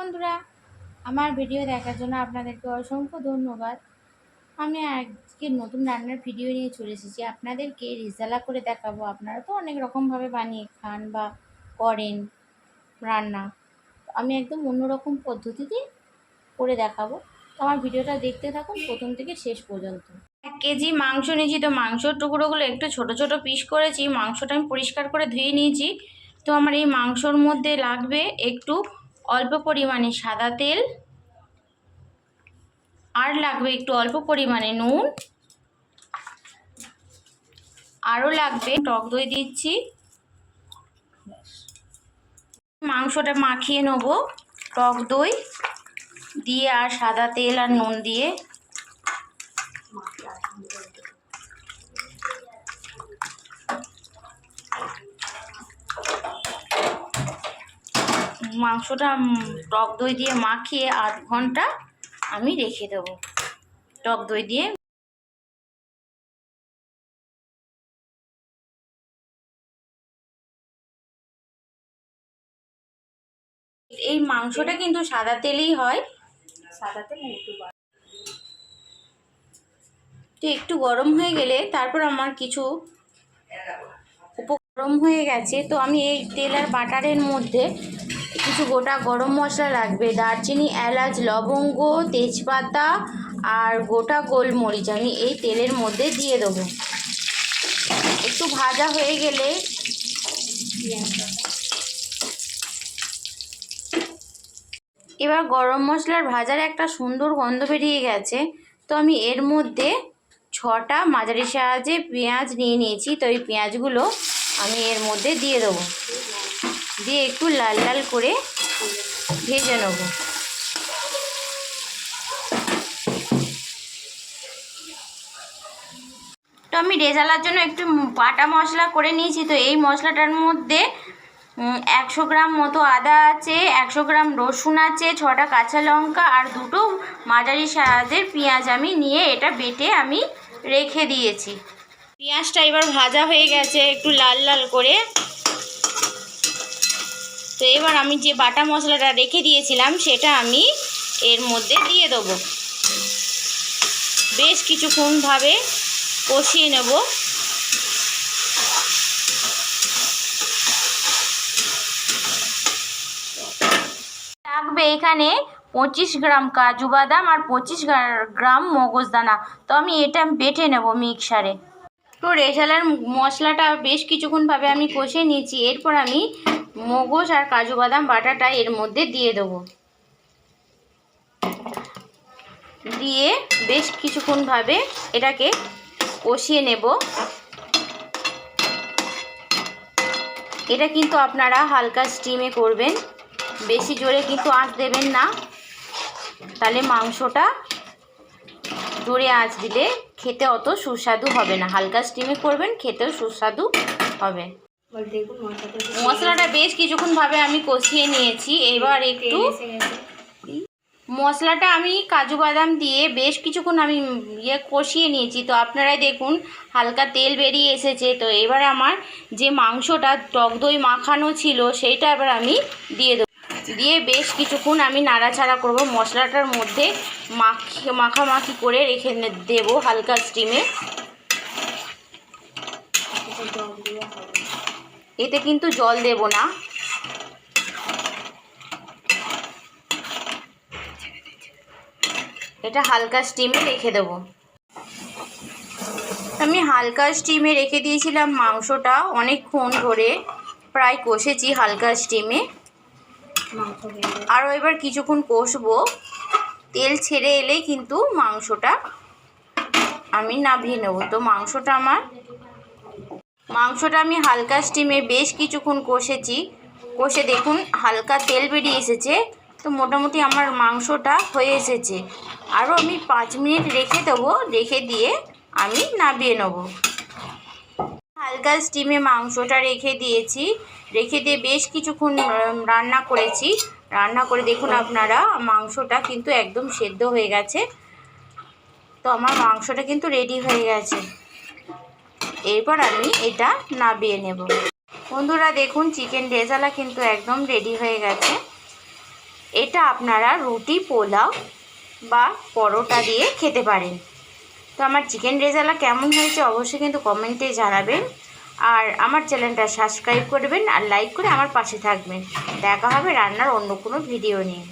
বন্ধুরা, আমার ভিডিও দেখার জন্য আপনাদেরকে অসংখ্য ধন্যবাদ। আমি আজকে নতুন রান্নার ভিডিও নিয়ে চলে এসেছি। আপনাদেরকে রিজালা করে দেখাবো। আপনারা তো অনেক রকমভাবে বানিয়ে খান বা করেন রান্না। আমি একদম অন্যরকম পদ্ধতিতে করে দেখাবো। তো আমার ভিডিওটা দেখতে থাকুন প্রথম থেকে শেষ পর্যন্ত। এক কেজি মাংস নিয়েছি। তো মাংসর টুকরোগুলো একটু ছোট ছোট পিস করেছি। মাংসটা আমি পরিষ্কার করে ধুয়ে নিয়েছি। তো আমার এই মাংসর মধ্যে লাগবে একটু অল্প পরিমাণে সাদা তেল। আর লাগবে একটু অল্প পরিমাণে নুন। আরও লাগবে টক দই দিচ্ছি। মাংসটা মাখিয়ে নেব টক দই দিয়ে আর সাদা তেল আর নুন দিয়ে। মাংসটা টক দই দিয়ে মাখিয়ে আধ ঘণ্টা আমি রেখে দেবো। টক দই দিয়ে এই মাংসটা কিন্তু সাদা তেলেই হয়। সাদা তেল তো একটু গরম হয়ে গেলে তারপর আমার কিছু উপ- গরম হয়ে গেছে। তো আমি এই তেল আর বাটারের মধ্যে কিছু গোটা গরম মশলা লাগবে। দারচিনি, এলাচ, লবঙ্গ, তেজপাতা আর গোটা গোলমরিচ আমি এই তেলের মধ্যে দিয়ে দেবো। একটু ভাজা হয়ে গেলে এবার গরম মশলার ভাজার একটা সুন্দর গন্ধ বেরিয়ে গেছে। তো আমি এর মধ্যে ছটা মাঝারি সাহায্যে পেঁয়াজ নিয়ে নিয়েছি। তো এই পেঁয়াজগুলো আমি এর মধ্যে দিয়ে দেবো। দিয়ে একটু লাল লাল করে ভেজে নেব। তো আমি রেজালার জন্য একটু বাটা মশলা করে নিয়েছি। তো এই মশলাটার মধ্যে একশো গ্রাম মতো আদা আছে, একশো গ্রাম রসুন আছে, ছটা কাঁচা লঙ্কা আর দুটো মাঝারি সাইজের পেঁয়াজ আমি নিয়ে এটা বেটে আমি রেখে দিয়েছি। পেঁয়াজটা এবার ভাজা হয়ে গেছে, একটু লাল লাল করে। তো এবার আমি যে বাটা মশলাটা রেখে দিয়েছিলাম, সেটা আমি এর মধ্যে দিয়ে দেবো। বেশ কিছুক্ষণভাবে কষিয়ে নেব। লাগবে এখানে পঁচিশ গ্রাম কাজু বাদাম আর পঁচিশ গ্রাম মগজদানা তো আমি এটা বেটে নেব মিক্সারে। তো রেজালার মশলাটা বেশ কিছুক্ষণভাবে আমি কষে নিয়েছি। এরপর আমি মগজ আর কাজু বাদাম বাটাটা এর মধ্যে দিয়ে দেবো। দিয়ে বেশ কিছুক্ষণভাবে এটাকে কষিয়ে নেব। এটা কিন্তু আপনারা হালকা স্টিমে করবেন। বেশি জোরে কিন্তু আঁচ দেবেন না। তাহলে মাংসটা জোরে আঁচ দিলে খেতে অত সুস্বাদু হবে না। হালকা স্টিমে করবেন, খেতেও সুস্বাদু হবে। দেখুন মশলাটা বেশ কিছুক্ষণভাবে আমি কষিয়ে নিয়েছি। এবার একটু মশলাটা আমি কাজু বাদাম দিয়ে বেশ কিছুক্ষণ আমি ইয়ে কষিয়ে নিয়েছি। তো আপনারাই দেখুন হালকা তেল বেরিয়ে এসেছে। তো এবার আমার যে মাংসটা টক দই মাখানো ছিল সেইটা এবার আমি দিয়ে দেবো। দিয়ে বেশ কিছুক্ষণ আমি নাড়াচাড়া করব। মশলাটার মধ্যে মাখি মাখামাখি করে রেখে দেবো হালকা স্টিমে একটু জল দেওয়া হবে এতে কিন্তু জল দেব না। এটা হালকা স্টিমে রেখে দেবো। আমি হালকা স্টিমে রেখে দিয়েছিলাম মাংসটা অনেকক্ষণ ধরে। প্রায় কষেছি হালকা স্টিমে আরও এবার কিছুক্ষণ কষবো। তেল ছেড়ে এলেই কিন্তু মাংসটা আমি নামিয়ে নেব। তো মাংসটা আমার মাংসটা আমি হালকা স্টিমে বেশ কিছুক্ষণ কষেছি। কষে দেখুন, হালকা তেল বেরিয়ে এসেছে। তো মোটামুটি আমার মাংসটা হয়ে এসেছে। আরও আমি পাঁচ মিনিট রেখে দেবো, রেখে দিয়ে আমি নামিয়ে নেব। হালকা স্টিমে মাংসটা রেখে দিয়েছি। রেখে দিয়ে বেশ কিছুক্ষণ রান্না করেছি। রান্না করে দেখুন আপনারা, মাংসটা কিন্তু একদম সেদ্ধ হয়ে গেছে। তো আমার মাংসটা কিন্তু রেডি হয়ে গেছে। এরপর আমি এটা নাবিয়ে নেব। বন্ধুরা দেখুন চিকেন রেজালা কিন্তু একদম রেডি হয়ে গেছে। এটা আপনারা রুটি, পোলাও বা পরোটা দিয়ে খেতে পারেন। তো আমার চিকেন রেজালা কেমন হয়েছে অবশ্যই কিন্তু কমেন্টে জানাবেন। আর আমার চ্যানেলটা সাবস্ক্রাইব করবেন আর লাইক করে আমার পাশে থাকবেন। দেখা হবে রান্নার অন্য কোনো ভিডিও নিয়ে।